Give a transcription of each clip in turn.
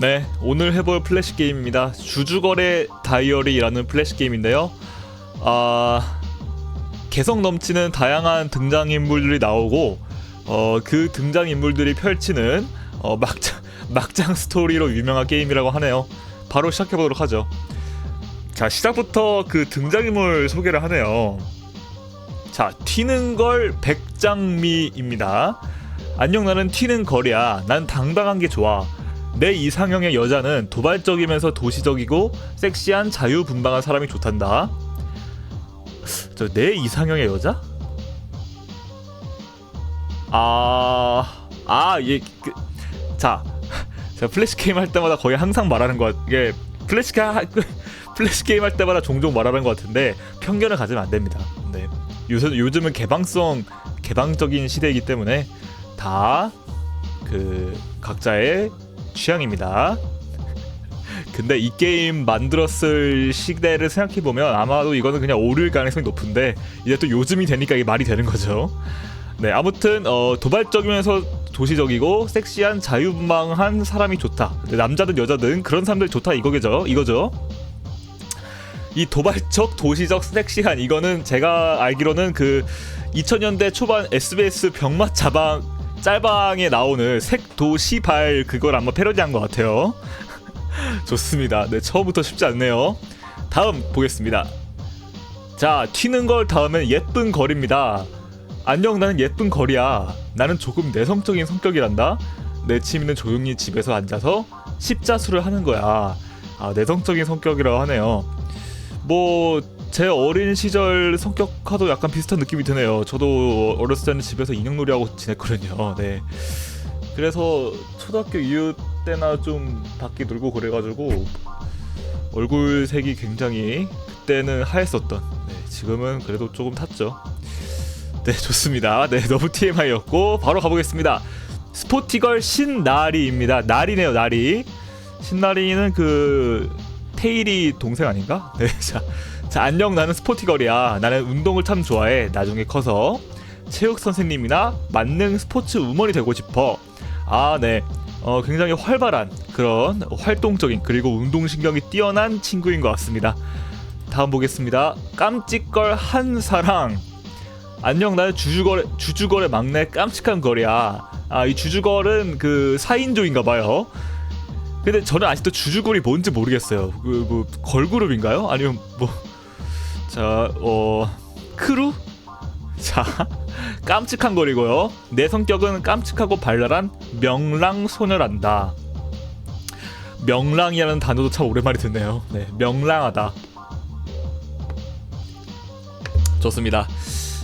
네, 오늘 해볼 플래시 게임입니다. 주주거래 다이어리라는 플래시 게임인데요. 아, 개성 넘치는 다양한 등장 인물들이 나오고, 어, 그 등장 인물들이 펼치는 어, 막장 막장 스토리로 유명한 게임이라고 하네요. 바로 시작해 보도록 하죠. 자, 시작부터 그 등장 인물 소개를 하네요. 자, 튀는 걸 백장미입니다. 안녕 나는 튀는 거리야. 난 당당한 게 좋아. 내 이상형의 여자는 도발적이면서 도시적이고 섹시한 자유분방한 사람이 좋단다. 저 내 이상형의 여자? 아, 아, 예, 그, 자, 제가 플래시 게임 할 때마다 거의 항상 말하는 것 같, 이게 플래시 게 플래시 게임 할 때마다 종종 말하는 것 같은데 편견을 가지면 안 됩니다. 네, 요즘 요즘은 개방성 개방적인 시대이기 때문에 다 그 각자의 취향입니다. 근데 이 게임 만들었을 시대를 생각해 보면 아마도 이거는 그냥 오류일 가능성이 높은데 이제 또 요즘이 되니까 이게 말이 되는 거죠. 네, 아무튼 어, 도발적이면서 도시적이고 섹시한 자유분방한 사람이 좋다. 남자든 여자든 그런 사람들 좋다 이거겠죠. 이거죠. 이 도발적 도시적 섹시한 이거는 제가 알기로는 그 2000년대 초반 SBS 병맛 자방 짤방에 나오는 색도시발 그걸 아마 패러디한 것 같아요. 좋습니다. 네 처음부터 쉽지 않네요. 다음 보겠습니다. 자 튀는 걸 다음엔 예쁜 거리입니다. 안녕 나는 예쁜 거리야. 나는 조금 내성적인 성격이란다. 내 취미는 조용히 집에서 앉아서 십자수를 하는 거야. 아 내성적인 성격이라고 하네요. 뭐 제 어린 시절 성격과도 약간 비슷한 느낌이 드네요. 저도 어렸을 때는 집에서 인형놀이 하고 지냈거든요. 네. 그래서 초등학교 이후 때나 좀 밖에 놀고 그래가지고 얼굴 색이 굉장히 그때는 하였었던. 네, 지금은 그래도 조금 탔죠. 네, 좋습니다. 네, 너무 TMI였고 바로 가보겠습니다. 스포티걸 신나리입니다. 나리네요, 나리. 신나리는 그 테일이 동생 아닌가? 네, 자, 자 안녕 나는 스포티걸이야. 나는 운동을 참 좋아해. 나중에 커서 체육 선생님이나 만능 스포츠 우먼이 되고 싶어. 아, 네. 어, 굉장히 활발한 그런 활동적인 그리고 운동신경이 뛰어난 친구인 것 같습니다. 다음 보겠습니다. 깜찍걸 한 사랑. 안녕 나는 주주거래 주주거래 막내 깜찍한 거리야. 아 이 주주걸은 그 4인조인가 봐요. 근데 저는 아직도 주주걸이 뭔지 모르겠어요. 그 뭐 걸그룹인가요? 아니면 뭐 자, 어 크루? 자, 깜찍한 거리고요. 내 성격은 깜찍하고 발랄한 명랑 소녀란다. 명랑이라는 단어도 참 오랜만에 듣네요. 네, 명랑하다. 좋습니다.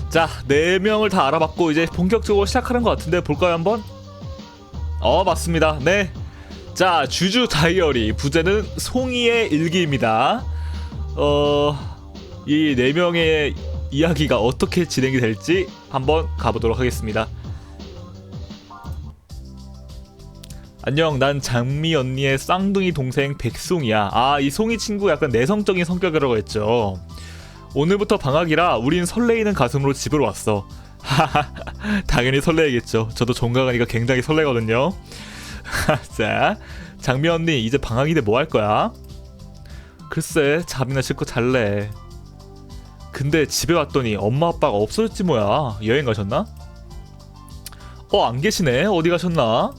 자, 네 명을 다 알아봤고 이제 본격적으로 시작하는 것 같은데 볼까요 한번? 어, 맞습니다. 네. 자, 주주 다이어리 부제는 송이의 일기입니다. 어, 이 네 명의 이야기가 어떻게 진행이 될지 한번 가보도록 하겠습니다. 안녕, 난 장미 언니의 쌍둥이 동생 백송이야. 아, 이 송이 친구 약간 내성적인 성격이라고 했죠. 오늘부터 방학이라 우린 설레이는 가슴으로 집으로 왔어. 당연히 설레겠죠. 저도 종강하니까 굉장히 설레거든요. 자, 장미 언니 이제 방학인데 뭐 할 거야? 글쎄, 잠이나 싣고 잘래. 근데 집에 왔더니 엄마 아빠가 없어졌지 뭐야. 여행 가셨나? 어, 안 계시네. 어디 가셨나?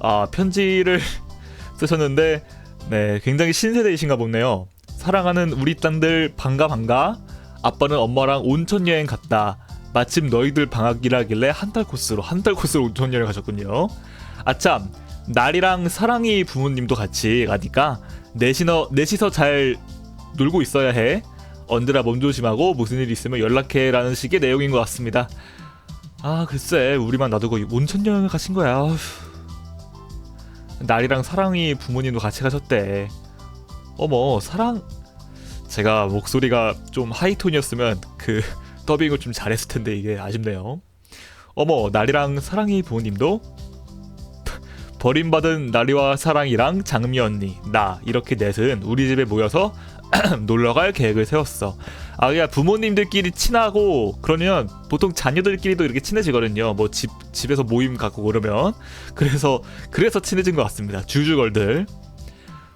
아, 편지를 쓰셨는데 네, 굉장히 신세대이신가 보네요. 사랑하는 우리 딸들 반가 반가. 아빠는 엄마랑 온천 여행 갔다. 마침 너희들 방학이라길래 한 달 코스로 한 달 코스로 온천 여행 가셨군요. 아참 날이랑 사랑이 부모님도 같이 가니까 넷이서 넷이서 잘 놀고 있어야 해. 언제나 몸 조심하고 무슨 일 있으면 연락해라는 식의 내용인 것 같습니다. 아 글쎄 우리만 놔두고 온천 여행을 가신 거야. 어휴. 날이랑 사랑이 부모님도 같이 가셨대. 어머 사랑 제가 목소리가 좀 하이톤이었으면 그 더빙을 좀 잘했을 텐데 이게 아쉽네요. 어머 날이랑 사랑이 부모님도 버림받은 나리와 사랑이랑 장미 언니 나 이렇게 넷은 우리 집에 모여서 놀러 갈 계획을 세웠어. 아 그냥 부모님들끼리 친하고 그러면 보통 자녀들끼리도 이렇게 친해지거든요. 뭐 집 집에서 모임 갖고 그러면 그래서 그래서 친해진 것 같습니다. 주주걸들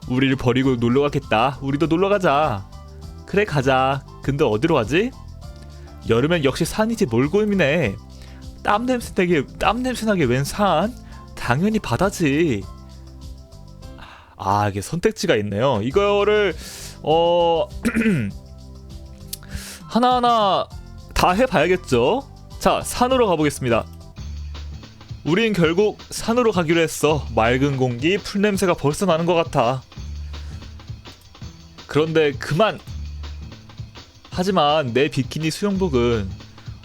우리를 버리고 놀러 가겠다. 우리도 놀러 가자. 그래 가자. 근데 어디로 가지? 여름엔 역시 산이지 뭘 고민해. 땀 냄새 나게 땀 냄새 나게 웬 산? 당연히 바다지. 아 이게 선택지가 있네요. 이거를 어 하나하나 다 해봐야겠죠. 자 산으로 가보겠습니다. 우린 결국 산으로 가기로 했어. 맑은 공기, 풀 냄새가 벌써 나는 것 같아. 그런데 그만. 하지만 내 비키니 수영복은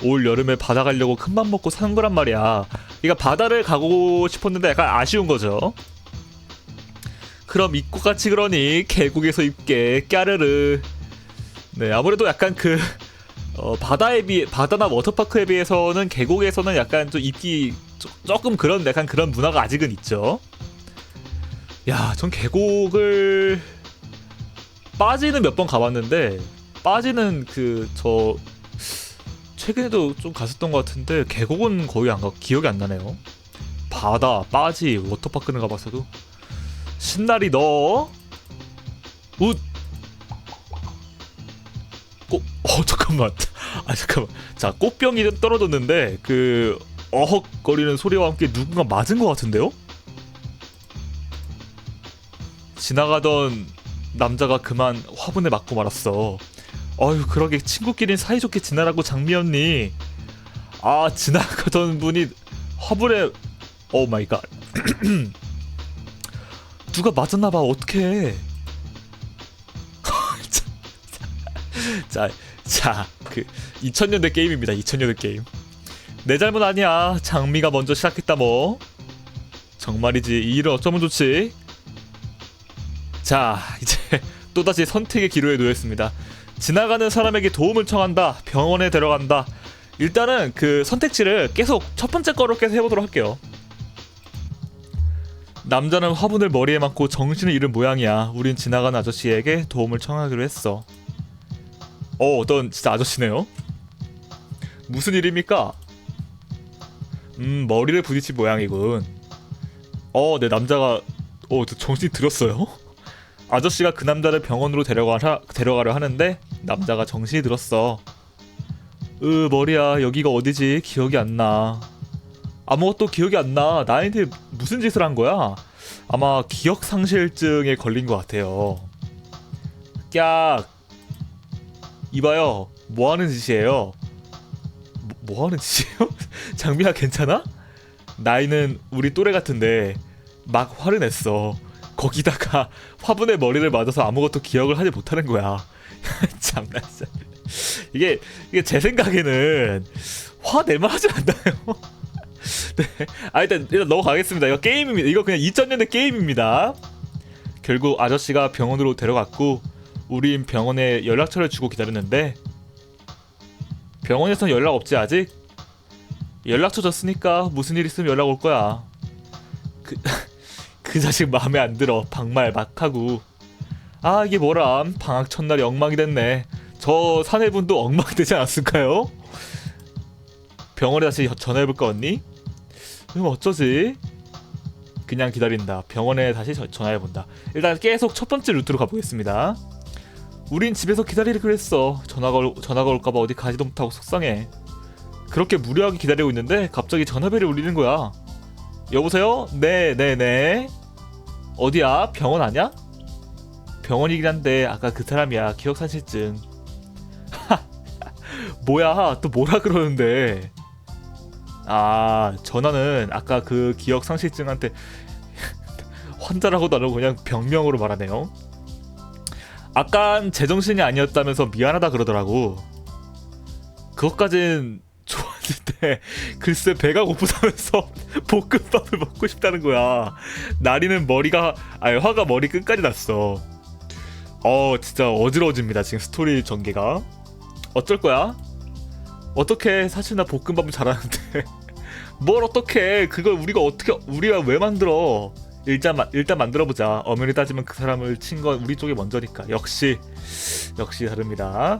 올 여름에 바다 가려고 큰맘 먹고 산 거란 말이야. 그러니까 바다를 가고 싶었는데 약간 아쉬운 거죠. 그럼 입고 같이 그러니 계곡에서 입게 까르르. 네 아무래도 약간 그 어, 바다에 비해 바다나 워터파크에 비해서는 계곡에서는 약간 좀 입기 조, 조금 그런 약간 그런 문화가 아직은 있죠. 야, 전 계곡을 빠지는 몇 번 가봤는데 빠지는 그 저 최근에도 좀 갔었던 것 같은데 계곡은 거의 안 가, 기억이 안 나네요. 바다, 빠지, 워터파크는 가봤어도 신나리 너 웃. 꽃, 어 잠깐만, 아 잠깐만, 자 꽃병이 떨어졌는데 그 어헉거리는 소리와 함께 누군가 맞은 것 같은데요? 지나가던 남자가 그만 화분에 맞고 말았어. 어휴 그러게 친구끼리 사이좋게 지내라고 장미 언니. 아 지나가던 분이 화분에 오 마이 갓. 누가 맞았나 봐 어떡해. 자, 자, 그 2000년대 게임입니다. 2000년대 게임. 내 잘못 아니야. 장미가 먼저 시작했다 뭐. 정말이지 이 일은 어쩌면 좋지. 자 이제 또다시 선택의 기로에 놓였습니다. 지나가는 사람에게 도움을 청한다. 병원에 데려간다. 일단은 그 선택지를 계속 첫 번째 거로 계속 해보도록 할게요. 남자는 화분을 머리에 맞고 정신을 잃은 모양이야. 우린 지나가는 아저씨에게 도움을 청하기로 했어. 어, 어떤 진짜 아저씨네요. 무슨 일입니까? 음, 머리를 부딪힌 모양이군. 어, 내 남자가 어, 저 정신이 들었어요? 아저씨가 그 남자를 병원으로 데려가라, 데려가려 하는데 남자가 정신이 들었어. 으, 머리야. 여기가 어디지? 기억이 안 나. 아무것도 기억이 안 나. 나한테 무슨 짓을 한 거야? 아마 기억 상실증에 걸린 것 같아요. 깍. 이봐요. 뭐 하는 짓이에요? 뭐, 뭐 하는 짓이에요? 장미야 괜찮아? 나이는 우리 또래 같은데 막 화를 냈어. 거기다가 화분에 머리를 맞아서 아무것도 기억을 하지 못하는 거야. 장난이야. 이게 이게 제 생각에는 화 낼만 하지 않나요? 네. 아 일단 일단 넘어가겠습니다. 이거 게임입니다. 이거 그냥 2000년대 게임입니다. 결국 아저씨가 병원으로 데려갔고 우린 병원에 연락처를 주고 기다렸는데 병원에선 연락 없지 아직? 연락처 줬으니까 무슨 일 있으면 연락 올 거야. 그, 그 자식 마음에 안 들어. 방말 막 하고. 아 이게 뭐람? 방학 첫날이 엉망이 됐네. 저 사내분도 엉망되지 않았을까요? 병원에 다시 전화해볼까 언니? 그럼 어쩌지? 그냥 기다린다. 병원에 다시 저- 전화해본다. 일단 계속 첫 번째 루트로 가보겠습니다. 우린 집에서 기다리기로 했어. 전화가, 올, 전화가 올까봐 어디 가지도 못하고 속상해. 그렇게 무료하게 기다리고 있는데 갑자기 전화벨이 울리는 거야. 여보세요? 네, 네, 네. 어디야? 병원 아냐? 병원이긴 한데 아까 그 사람이야. 기억상실증. 뭐야? 또 뭐라 그러는데? 아 전화는 아까 그 기억 상실증한테 환자라고도 안 하고 그냥 병명으로 말하네요. 아깐 제정신이 아니었다면서 미안하다 그러더라고. 그것까진 좋았는데 글쎄 배가 고프다면서 볶음밥을 먹고 싶다는 거야. 나리는 머리가 아니 화가 머리 끝까지 났어. 어 진짜 어지러워집니다 지금 스토리 전개가. 어쩔 거야? 어떻게 사실 나 볶음밥을 잘하는데 뭘 어떻게 그걸 우리가 어떻게 우리가 왜 만들어 일단 마- 일단 만들어 보자 엄연히 따지면 그 사람을 친 건 우리 쪽이 먼저니까 역시 역시 다릅니다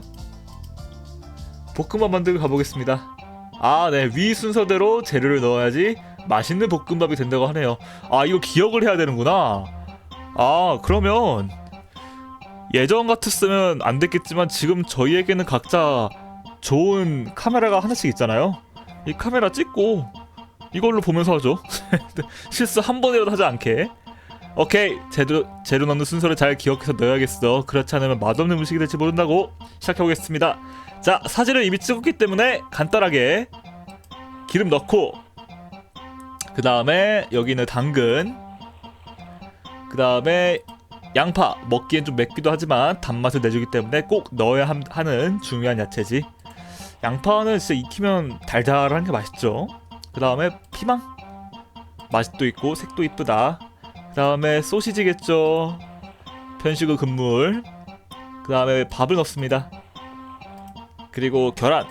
볶음밥 만들고 가보겠습니다. 아, 네. 위 순서대로 재료를 넣어야지 맛있는 볶음밥이 된다고 하네요. 아, 이거 기억을 해야 되는구나. 아, 그러면 예전 같았으면 안 됐겠지만 지금 저희에게는 각자 좋은 카메라가 하나씩 있잖아요. 이 카메라 찍고 이걸로 보면서 하죠. 실수 한 번이라도 하지 않게. 오케이 재료 재료 넣는 순서를 잘 기억해서 넣어야겠어. 그렇지 않으면 맛없는 음식이 될지 모른다고 시작해 보겠습니다. 자 사진을 이미 찍었기 때문에 간단하게 기름 넣고 그 다음에 여기는 당근 그 다음에 양파 먹기엔 좀 맵기도 하지만 단맛을 내주기 때문에 꼭 넣어야 함- 하는 중요한 야채지. 양파는 진짜 익히면 달달한 게 맛있죠. 그 다음에 피망 맛도 있고 색도 이쁘다. 그 다음에 소시지겠죠. 편식의 금물. 그 다음에 밥을 넣습니다. 그리고 계란.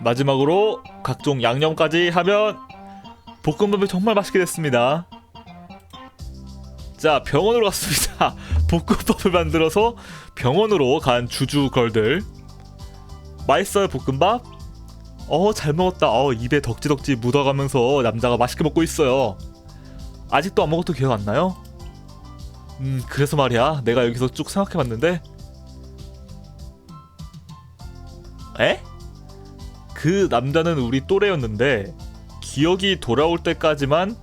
마지막으로 각종 양념까지 하면 볶음밥이 정말 맛있게 됐습니다. 자 병원으로 갔습니다. 볶음밥을 만들어서 병원으로 간 주주걸들. 맛있어요 볶음밥? 어 잘 먹었다. 어 입에 덕지덕지 묻어가면서 남자가 맛있게 먹고 있어요. 아직도 아무것도 기억 안 나요? 음 그래서 말이야 내가 여기서 쭉 생각해봤는데 에? 그 남자는 우리 또래였는데 기억이 돌아올 때까지만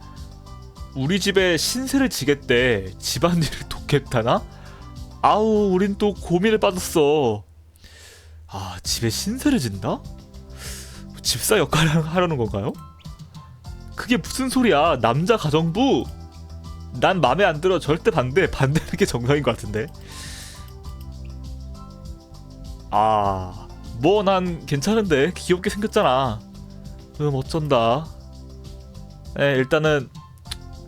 우리 집에 신세를 지겠대 집안일을 돕겠다나? 아우 우린 또 고민에 빠졌어. 아 집에 신세를 진다? 집사 역할을 하려는 건가요? 그게 무슨 소리야? 남자 가정부? 난 맘에 안 들어. 절대 반대 반대하는 게 정상인 것 같은데. 아 뭐 난 괜찮은데. 귀엽게 생겼잖아. 음 어쩐다. 네 일단은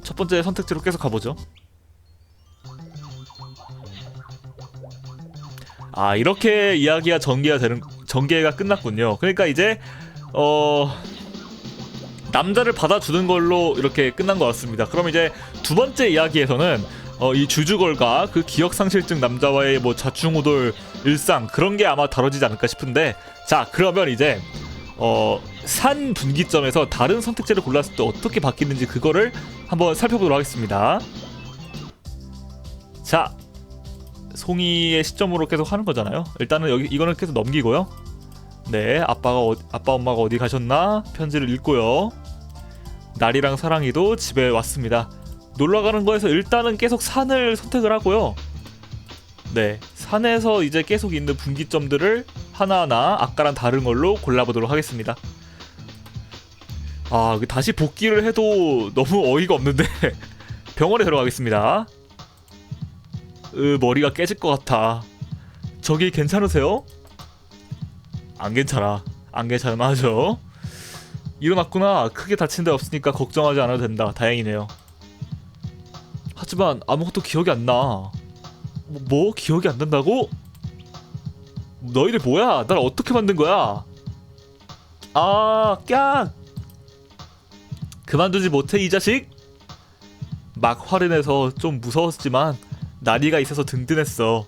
첫 번째 선택지로 계속 가보죠 아 이렇게 이야기가 전개가 되는 전개가 끝났군요 그러니까 이제 어 남자를 받아주는 걸로 이렇게 끝난 것 같습니다. 그럼 이제 두 번째 이야기에서는 어, 이 주주걸과 그 기억상실증 남자와의 뭐 좌충우돌 일상 그런 게 아마 다뤄지지 않을까 싶은데 자 그러면 이제 어, 산 분기점에서 다른 선택지를 골랐을 때 어떻게 바뀌는지 그거를 한번 살펴보도록 하겠습니다. 자 송이의 시점으로 계속 하는 거잖아요. 일단은 여기 이거는 계속 넘기고요. 네, 아빠가 어, 아빠 엄마가 어디 가셨나 편지를 읽고요. 날이랑 사랑이도 집에 왔습니다. 놀러 가는 거에서 일단은 계속 산을 선택을 하고요. 네, 산에서 이제 계속 있는 분기점들을 하나하나 아까랑 다른 걸로 골라보도록 하겠습니다. 아, 다시 복귀를 해도 너무 어이가 없는데 병원에 들어가겠습니다. 으, 머리가 깨질 것 같아. 저기 괜찮으세요? 안 괜찮아. 안 괜찮아. 맞아. 일어났구나. 크게 다친 데 없으니까 걱정하지 않아도 된다. 다행이네요. 하지만 아무것도 기억이 안 나. 뭐, 뭐? 기억이 안 난다고? 너희들 뭐야? 날 어떻게 만든 거야? 아, 깍! 그만두지 못해 이 자식? 막 화를 내서 좀 무서웠지만 나리가 있어서 든든했어.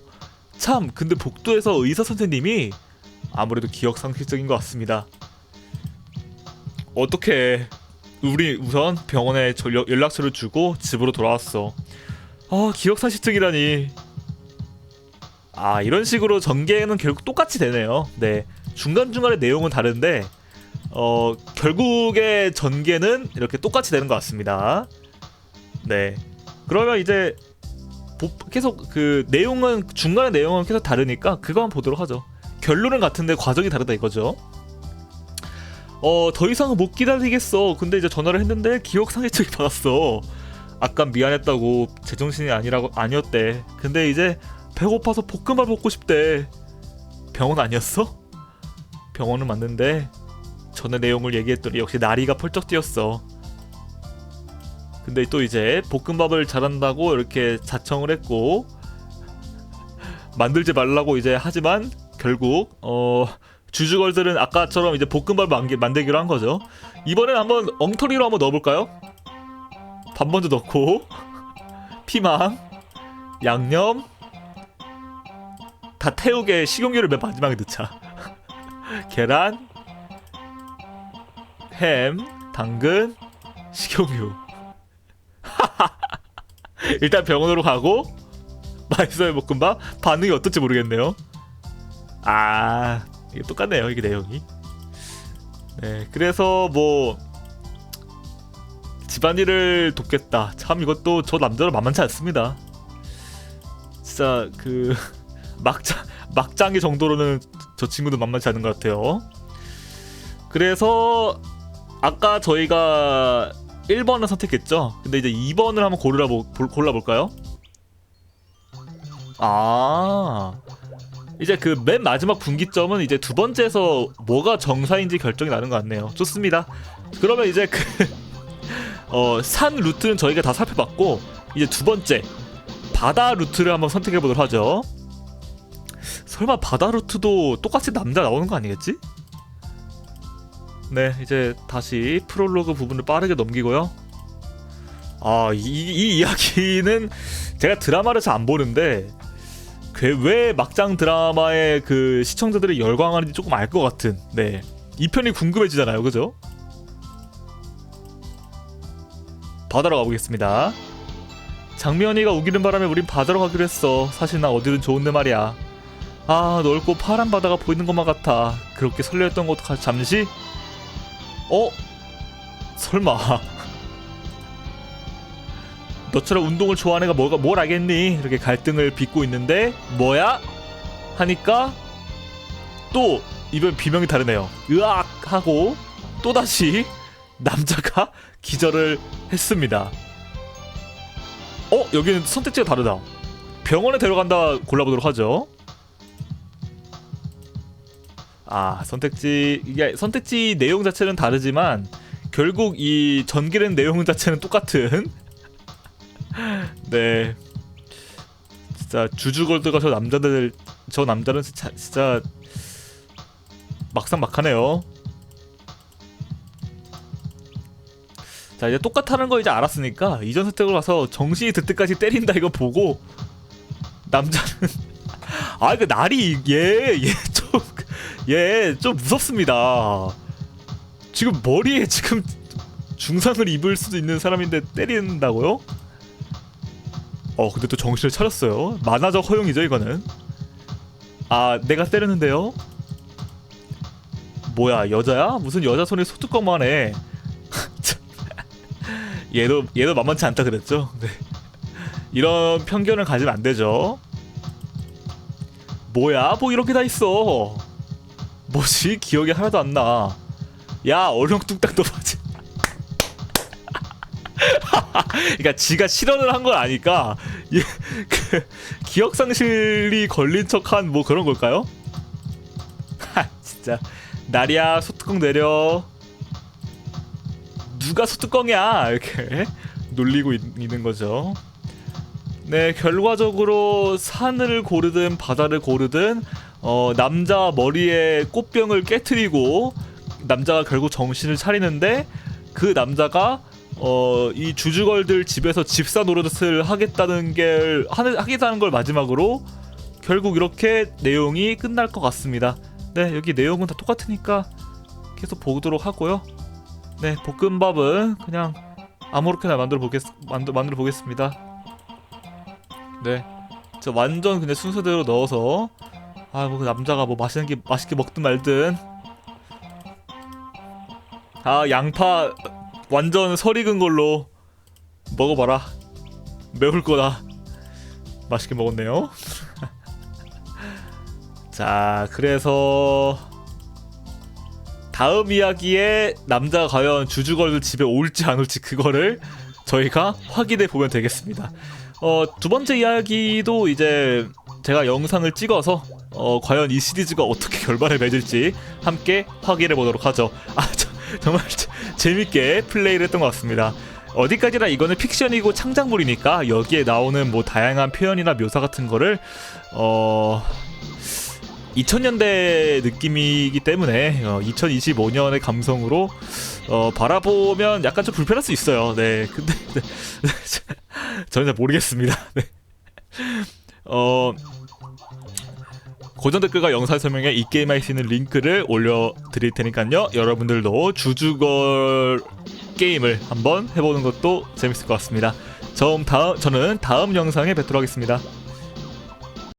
참, 근데 복도에서 의사 선생님이 아무래도 기억 상실증인 것 같습니다. 어떻게 우리 우선 병원에 연락처를 주고 집으로 돌아왔어. 아 기억 상실증이라니. 아 이런 식으로 전개는 결국 똑같이 되네요. 네 중간 중간에 내용은 다른데 어 결국의 전개는 이렇게 똑같이 되는 것 같습니다. 네 그러면 이제 보- 계속 그 내용은 중간의 내용은 계속 다르니까 그거만 보도록 하죠. 결론은 같은데 과정이 다르다 이거죠. 어, 더 이상은 못 기다리겠어. 근데 이제 전화를 했는데 기억 상실증이 받았어. 아까 미안했다고 제정신이 아니라고 아니었대. 근데 이제 배고파서 볶음밥 먹고 싶대. 병원 아니었어? 병원은 맞는데 전에 내용을 얘기했더니 역시 나리가 펄쩍 뛰었어. 근데 또 이제 볶음밥을 잘한다고 이렇게 자청을 했고 만들지 말라고 이제 하지만 결국 어 주주걸들은 아까처럼 이제 볶음밥 만들기로 한 거죠. 이번엔 한번 엉터리로 한번 넣어볼까요? 밥 먼저 넣고 피망, 양념, 다 태우게 식용유를 맨 마지막에 넣자. 계란, 햄, 당근, 식용유. 일단 병원으로 가고 맛있어요 볶음밥 반응이 어떨지 모르겠네요. 아 이게 똑같네요 이게 내용이. 네 그래서 뭐 집안일을 돕겠다. 참 이것도 저 남자로 만만치 않습니다. 진짜 그 막장 막장의 정도로는 저 친구도 만만치 않은 것 같아요. 그래서 아까 저희가 1번을 선택했죠. 근데 이제 2번을 한번 고르라 골라볼까요? 아 이제 그 맨 마지막 분기점은 이제 두 번째에서 뭐가 정사인지 결정이 나는 것 같네요. 좋습니다. 그러면 이제 그 어, 산 루트는 저희가 다 살펴봤고 이제 두 번째 바다 루트를 한번 선택해 보도록 하죠. 설마 바다 루트도 똑같이 남자 나오는 거 아니겠지? 네, 이제 다시 프롤로그 부분을 빠르게 넘기고요. 아, 이, 이 이야기는 제가 드라마를 잘 안 보는데 그왜 막장 드라마의 그 시청자들이 열광하는지 조금 알 것 같은 네. 이 편이 궁금해지잖아요. 그죠? 바다로 가보겠습니다. 장미연이가 우기는 바람에 우린 바다로 가기로 했어. 사실 나 어디든 좋은데 말이야. 아 넓고 파란 바다가 보이는 것만 같아. 그렇게 설레었던 것도 가- 잠시. 어? 설마. 너처럼 운동을 좋아하는 애가 뭐가 뭘 알겠니? 이렇게 갈등을 빚고 있는데 뭐야? 하니까 또 이번 비명이 다르네요. 으악 하고 또 다시 남자가 기절을 했습니다. 어 여기는 선택지가 다르다. 병원에 데려간다 골라보도록 하죠. 아 선택지 이게 선택지 내용 자체는 다르지만 결국 이 전기된 내용 자체는 똑같은. 네. 진짜 주주걸드가 저 남자들 저 남자는 진짜, 진짜 막상 막하네요. 자 이제 똑같다는 거 이제 알았으니까 이전 선택으로 가서 정신이 들 때까지 때린다 이거 보고 남자는 아그 날이 얘얘 좀얘 좀 무섭습니다. 지금 머리에 지금 중상을 입을 수도 있는 사람인데 때린다고요? 어 근데 또 정신을 차렸어요. 만화적 허용이죠 이거는. 아 내가 때렸는데요. 뭐야 여자야? 무슨 여자 손에 소뚜껑만 해. 얘도 얘도 만만치 않다 그랬죠. 네. 이런 편견을 가지면 안 되죠. 뭐야? 뭐 이렇게 다 있어. 뭐지? 기억이 하나도 안 나. 야 얼렁뚱땅도 맞지. 그러니까 지가 실언을 한걸 아니까 얘, 그 기억 상실이 걸린 척한 뭐 그런 걸까요? 하 진짜 나리야 소뚜껑 내려. 누가 소뚜껑이야 이렇게 놀리고 있, 는 거죠. 네 결과적으로 산을 고르든 바다를 고르든 어, 남자 머리에 꽃병을 깨트리고 남자가 결국 정신을 차리는데 그 남자가 어, 이 주주걸들 집에서 집사 노릇을 하겠다는 게 하겠다는 걸 마지막으로 결국 이렇게 내용이 끝날 것 같습니다. 네 여기 내용은 다 똑같으니까 계속 보도록 하고요. 네, 볶음밥은 그냥 아무렇게나 만들어 보겠 만들 만들어 보겠습니다. 네, 저 완전 그냥 순서대로 넣어서 아뭐 그 남자가 뭐 맛있는 게 맛있게 먹든 말든 아 양파 완전 설 익은 걸로 먹어봐라 매울 거다 맛있게 먹었네요. 자, 그래서 다음 이야기에 남자가 과연 주주걸들 집에 올지 안 올지 그거를 저희가 확인해 보면 되겠습니다. 어, 두 번째 이야기도 이제 제가 영상을 찍어서 어, 과연 이 시리즈가 어떻게 결말을 맺을지 함께 확인해 보도록 하죠. 아, 저, 정말 재- 재밌게 플레이를 했던 것 같습니다. 어디까지나 이거는 픽션이고 창작물이니까 여기에 나오는 뭐 다양한 표현이나 묘사 같은 거를 어 2000년대 느낌이기 때문에 어, 2025년의 감성으로 어, 바라보면 약간 좀 불편할 수 있어요. 네, 근데 네, 저는 잘 모르겠습니다. 네. 어 고정 댓글과 영상 설명에 이 게임 할 수 있는 링크를 올려드릴 테니까요. 여러분들도 주주걸 게임을 한번 해보는 것도 재밌을 것 같습니다. 저 다음, 저는 다음 영상에 뵙도록 하겠습니다.